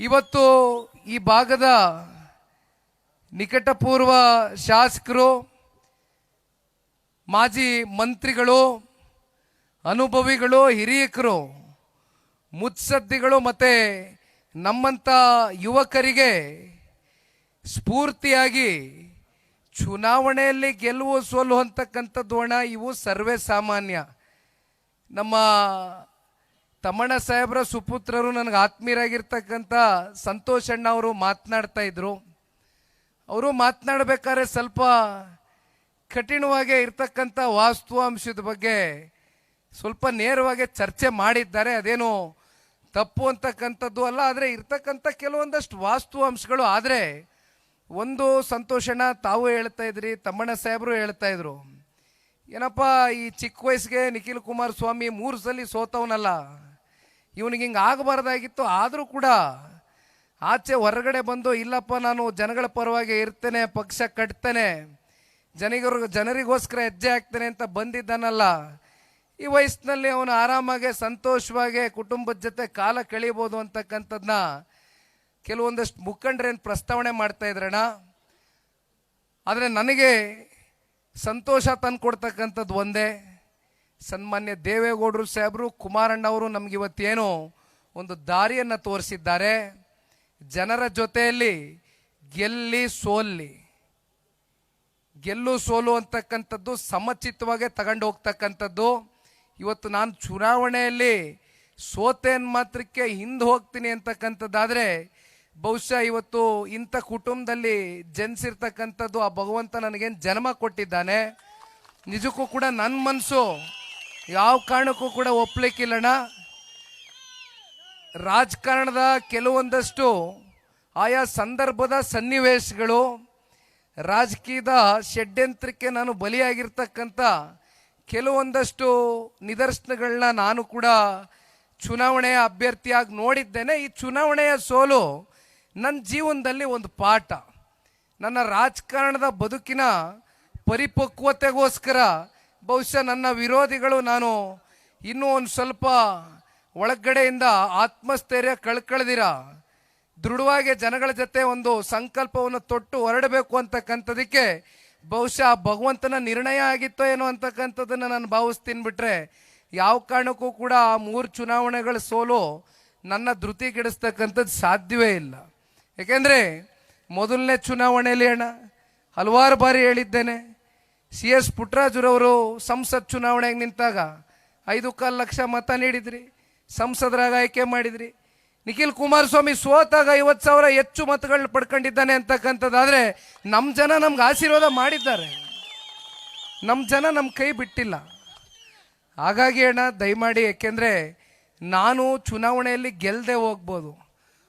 ಇವತ್ತು ಈ ಭಾಗದ ನಿಕಟಪೂರ್ವ ಶಾಸಕರು, ಮಾಜಿ ಮಂತ್ರಿಗಳು, ಅನುಭವಿಗಳು, ಹಿರಿಯಕರು, ಮುತ್ಸದ್ದಿಗಳು ಮತ್ತೆ ನಮ್ಮಂಥ ಯುವಕರಿಗೆ ಸ್ಫೂರ್ತಿಯಾಗಿ ಚುನಾವಣೆಯಲ್ಲಿ ಗೆಲುವು ಸೋಲು ಅಂತಕ್ಕಂಥದ್ದು ಹಣ ಇವು ಸರ್ವೇ ಸಾಮಾನ್ಯ. ನಮ್ಮ ತಮ್ಮಣ್ಣ ಸಾಹೇಬ್ರ ಸುಪುತ್ರರು ನನಗೆ ಆತ್ಮೀಯರಾಗಿರ್ತಕ್ಕಂಥ ಸಂತೋಷ್ ಅಣ್ಣ ಅವರು ಮಾತನಾಡ್ತಾ ಇದ್ರು. ಅವರು ಮಾತನಾಡಬೇಕಾದ್ರೆ ಸ್ವಲ್ಪ ಕಠಿಣವಾಗಿ ಇರ್ತಕ್ಕಂಥ ವಾಸ್ತವಾಂಶದ ಬಗ್ಗೆ ಸ್ವಲ್ಪ ನೇರವಾಗಿ ಚರ್ಚೆ ಮಾಡಿದ್ದಾರೆ. ಅದೇನು ತಪ್ಪು ಅಂತಕ್ಕಂಥದ್ದು ಅಲ್ಲ, ಆದರೆ ಇರ್ತಕ್ಕಂಥ ಕೆಲವೊಂದಷ್ಟು ವಾಸ್ತವಾಂಶಗಳು. ಆದರೆ ಒಂದು ಸಂತೋಷಣ ತಾವು ಹೇಳ್ತಾ ಇದ್ರಿ, ತಮ್ಮಣ್ಣ ಸಾಹೇಬರು ಹೇಳ್ತಾ ಇದ್ರು. ಏನಪ್ಪ, ಈ ಚಿಕ್ಕ ವಯಸ್ಸಿಗೆ ನಿಖಿಲ್ ಕುಮಾರಸ್ವಾಮಿ ಮೂರು ಸಲ ಸೋತವನಲ್ಲ. ಇವನಿಗೆ ಹಿಂಗೆ ಆಗಬಾರ್ದಾಗಿತ್ತು, ಆದರೂ ಕೂಡ ಆಚೆ ಹೊರಗಡೆ ಬಂದು, ಇಲ್ಲಪ್ಪ, ನಾನು ಜನಗಳ ಪರವಾಗಿ ಇರ್ತೇನೆ, ಪಕ್ಷ ಕಟ್ತೇನೆ, ಜನಿಗರು, ಜನರಿಗೋಸ್ಕರ ಹೆಜ್ಜೆ ಹಾಕ್ತೇನೆ ಅಂತ ಬಂದಿದ್ದಾನಲ್ಲ, ಈ ವಯಸ್ಸಿನಲ್ಲಿ ಅವನು ಆರಾಮಾಗಿ, ಸಂತೋಷವಾಗಿ, ಕುಟುಂಬದ ಜೊತೆ ಕಾಲ ಕಳೀಬೋದು ಅಂತಕ್ಕಂಥದ್ದನ್ನ ಕೆಲವೊಂದಷ್ಟು ಮುಖಂಡರೇನು ಪ್ರಸ್ತಾವನೆ ಮಾಡ್ತಾ ಇದ್ರಣ್ಣ? ಆದರೆ ನನಗೆ ಸಂತೋಷ ತಂದು ಕೊಡ್ತಕ್ಕಂಥದ್ದು ಒಂದೇ. ಸನ್ಮಾನ್ಯ ದೇವೇಗೌಡರು ಸಾಹೇಬರು, ಕುಮಾರಣ್ಣವರು ನಮ್ಗೆ ಇವತ್ತೇನು ಒಂದು ದಾರಿಯನ್ನು ತೋರಿಸಿದ್ದಾರೆ. ಜನರ ಜೊತೆಯಲ್ಲಿ ಗೆಲ್ಲಿ ಸೋಲ್ಲಿ. ಗೆಲ್ಲು ಸೋಲು ಅಂತಕ್ಕಂಥದ್ದು ಸಮಚಿತವಾಗೇ ತಗೊಂಡು ಹೋಗ್ತಕ್ಕಂಥದ್ದು. ಇವತ್ತು ನಾನು ಚುನಾವಣೆಯಲ್ಲಿ ಸೋತೇನ್ ಮಾತ್ರಕ್ಕೆ ಹಿಂದೆ ಹೋಗ್ತೀನಿ ಅಂತಕ್ಕಂಥದ್ದಾದರೆ, ಬಹುಶಃ ಇವತ್ತು ಇಂಥ ಕುಟುಂಬದಲ್ಲಿ ಜನಿಸಿರ್ತಕ್ಕಂಥದ್ದು ಆ ಭಗವಂತ ನನಗೇನು ಜನ್ಮ ಕೊಟ್ಟಿದ್ದಾನೆ? ನಿಜಕ್ಕೂ ಕೂಡ ನನ್ನ ಮನಸ್ಸು ಯಾವ ಕಾರಣಕ್ಕೂ ಕೂಡ ಒಪ್ಲಿಕ್ಕಿಲ್ಲಣ್ಣ. ರಾಜಕಾರಣದ ಕೆಲವೊಂದಷ್ಟು ಆಯಾ ಸಂದರ್ಭದ ಸನ್ನಿವೇಶಗಳು, ರಾಜಕೀಯದ ಷಡ್ಯಂತ್ರಕ್ಕೆ ನಾನು ಬಲಿಯಾಗಿರ್ತಕ್ಕಂಥ ಕೆಲವೊಂದಷ್ಟು ನಿದರ್ಶನಗಳನ್ನ ನಾನು ಕೂಡ ಚುನಾವಣೆಯ ಅಭ್ಯರ್ಥಿಯಾಗಿ ನೋಡಿದ್ದೇನೆ. ಈ ಚುನಾವಣೆಯ ಸೋಲು ನನ್ನ ಜೀವನದಲ್ಲಿ ಒಂದು ಪಾಠ. ನನ್ನ ರಾಜಕಾರಣದ ಬದುಕಿನ ಪರಿಪಕ್ವತೆಗೋಸ್ಕರ ಬಹುಶಃ ನನ್ನ ವಿರೋಧಿಗಳು ನಾನು ಇನ್ನೂ ಒಂದು ಸ್ವಲ್ಪ ಒಳಗಡೆಯಿಂದ ಆತ್ಮಸ್ಥೈರ್ಯ ಕಳ್ಕಳ್ದಿರ. ದೃಢವಾಗಿ ಜನಗಳ ಜೊತೆ ಒಂದು ಸಂಕಲ್ಪವನ್ನು ತೊಟ್ಟು ಹೊರಡಬೇಕು ಅಂತಕ್ಕಂಥದಕ್ಕೆ ಬಹುಶಃ ಭಗವಂತನ ನಿರ್ಣಯ ಆಗಿತ್ತೋ ಏನೋ ಅಂತಕ್ಕಂಥದ್ದನ್ನು ನಾನು ಭಾವಿಸ್ತೀನಿ ಬಿಟ್ರೆ ಯಾವ ಕಾರಣಕ್ಕೂ ಕೂಡ ಆ ಮೂರು ಚುನಾವಣೆಗಳ ಸೋಲು ನನ್ನ ಧೃತಿಗೆಡಿಸ್ತಕ್ಕಂಥದ್ದು ಸಾಧ್ಯವೇ ಇಲ್ಲ. ಏಕೆಂದರೆ ಮೊದಲನೇ ಚುನಾವಣೆಯಲ್ಲಿ ಅಣ್ಣ ಹಲವಾರು ಬಾರಿ ಹೇಳಿದ್ದೇನೆ. ಸಿ ಎಸ್ ಪುಟ್ಟರಾಜುರವರು ಸಂಸತ್ ಚುನಾವಣೆಗೆ ನಿಂತಾಗ ಐದು ಕಾಲು ಲಕ್ಷ ಮತ ನೀಡಿದ್ರಿ. ಸಂಸದರಾಗ ಆಯ್ಕೆ ಮಾಡಿದ್ರಿ. ನಿಖಿಲ್ ಕುಮಾರಸ್ವಾಮಿ ಸೋತಾಗ ಐವತ್ತು ಸಾವಿರ ಹೆಚ್ಚು ಮತಗಳನ್ನ ಪಡ್ಕೊಂಡಿದ್ದಾನೆ ಅಂತಕ್ಕಂಥದ್ದಾದ್ರೆ ನಮ್ಮ ಜನ ನಮ್ಗೆ ಆಶೀರ್ವಾದ ಮಾಡಿದ್ದಾರೆ. ನಮ್ಮ ಜನ ನಮ್ಮ ಕೈ ಬಿಟ್ಟಿಲ್ಲ. ಹಾಗಾಗಿ ಅಣ್ಣ, ದಯಮಾಡಿ, ಯಾಕೆಂದರೆ ನಾನು ಚುನಾವಣೆಯಲ್ಲಿ ಗೆಲ್ಲದೆ ಹೋಗ್ಬೋದು.